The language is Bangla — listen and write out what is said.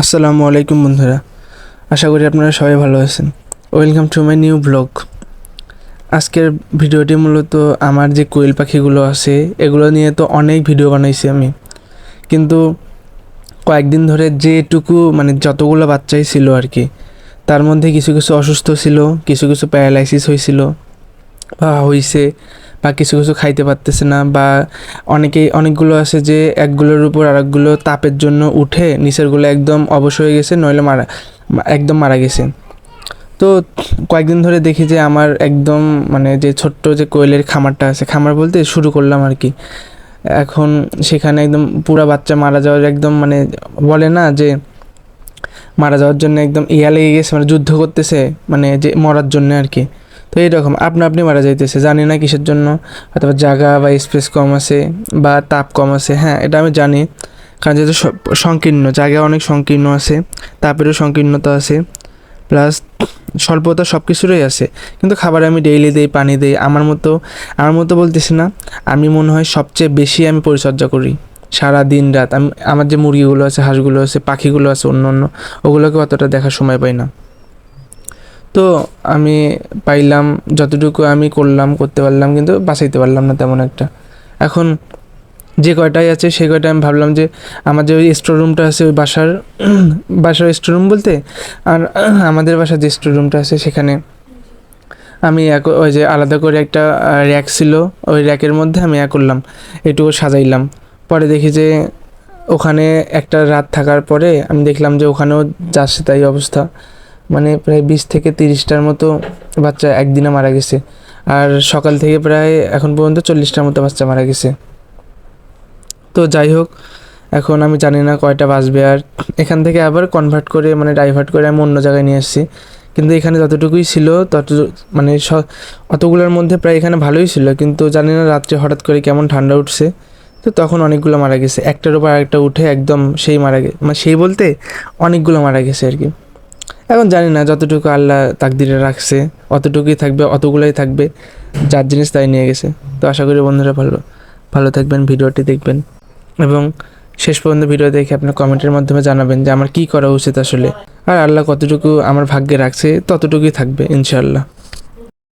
আসসালামু আলাইকুম বন্ধুরা। আশা করি আপনারা সবাই ভালো আছেন। Welcome to my new blog আজকের ভিডিওটি মূলত আমার যে কোয়েল পাখিগুলো আছে, এগুলো নিয়ে তো অনেক ভিডিও বানাইছি আমি। কিন্তু কয়েকদিন ধরে যেটুকু মানে যতগুলো বাচ্চাই ছিল আর কি তার মধ্যে কিছু কিছু অসুস্থ ছিল, কিছু কিছু প্যারালাইসিস হয়েছিল বা হয়েছে বা কিছু কিছু খাইতে পারতেছে না বা অনেকেই, অনেকগুলো আছে যে একগুলোর উপর আরেকগুলো তাপের জন্য উঠে নিচেরগুলো একদম অবশ হয়ে গেছে, নইলে মারা, একদম মারা গেছে। তো কয়েকদিন ধরে দেখি যে আমার একদম মানে যে ছোট্ট যে কোয়েলের খামারটা আছে, খামার বলতে শুরু করলাম আর কি। এখন সেখানে একদম পুরা বাচ্চা মারা যাওয়ার একদম মানে বলে না যে মারা যাওয়ার জন্য একদম ইয়া লেগে গেছে মানে যুদ্ধ করতেছে মানে যে মরার জন্য আর কি। তো এইরকম, আপনা আপনি মারা যাইতেছে, জানি না কিসের জন্য, অথবা জায়গা বা স্পেস কম আছে বা তাপ কম আছে হ্যাঁ এটা আমি জানি। কারণ যেহেতু সংকীর্ণ, জায়গা অনেক সংকীর্ণ আছে, তাপেরও সংকীর্ণতা আছে প্লাস স্বল্পতা সব কিছুরই আছে। কিন্তু খাবার আমি ডেইলি দিই, পানি দিই, আমার মতো আমার মতো বলতেছি না, আমি মনে হয় সবচেয়ে বেশি আমি পরিচর্যা করি, সারা দিন রাত। আমি, আমার যে মুরগিগুলো আছে, হাঁসগুলো আছে, পাখিগুলো আছে অন্য অন্য ওগুলোকে অতটা দেখার সময় পাই না। তো আমি পাইলাম, যতটুকু আমি করলাম, করতে পারলাম, কিন্তু বাঁচাইতে পারলাম না তেমন একটা। এখন যে কয়টাই আছে, সেই কয়টা আমি ভাবলাম যে আমার যে ওই স্টোর রুমটা আছে, ওই বাসার বাসার স্টোর রুম বলতে, আর আমাদের বাসার যে স্টোর রুমটা আছে, সেখানে আমি এক ওই যে আলাদা করে একটা র্যাক ছিল, ওই র্যাকের মধ্যে আমি এক করলাম, এটুকু সাজাইলাম। পরে দেখি যে ওখানে একটা রাত থাকার পরে আমি দেখলাম যে ওখানেও যাচ্ছে তাই অবস্থা। মানে প্রায় বিশ থেকে তিরিশটার মতো বাচ্চা একদিনে মারা গেছে। আর সকাল থেকে প্রায় এখন পর্যন্ত চল্লিশটার মতো বাচ্চা মারা গেছে। তো যাই হোক, এখন আমি জানি না কয়টা বাঁচবে আর এখান থেকে আবার কনভার্ট করে মানে ডাইভার্ট করে আমি অন্য জায়গায় নিয়ে আসছি। কিন্তু এখানে যতটুকুই ছিল তত মানে অতগুলোর মধ্যে প্রায় এখানে ভালোই ছিল। কিন্তু জানি না রাত্রে হঠাৎ করে কেমন ঠান্ডা উঠছে। তো তখন অনেকগুলো মারা গেছে। একটার উপর আরেকটা উঠে একদম সেই মারা গেছে মানে সেই বলতে অনেকগুলো মারা গেছে আর কি। এখন জানি না যতটুকু আল্লাহ তাকদিরে রাখছে, অতটুকুই থাকবে, অতগুলোই থাকবে, যার জিনিস তাই নিয়ে গেছে। তো আশা করি বন্ধুরা ভালো ভালো থাকবেন, ভিডিওটি দেখবেন। এবং শেষ পর্যন্ত ভিডিও দেখে আপনার কমেন্টের মাধ্যমে জানাবেন যে আমার কি করা উচিত আসলে। আর আল্লাহ কতটুকু আমার ভাগ্যে রাখছে, ততটুকুই থাকবে, ইনশাআল্লাহ।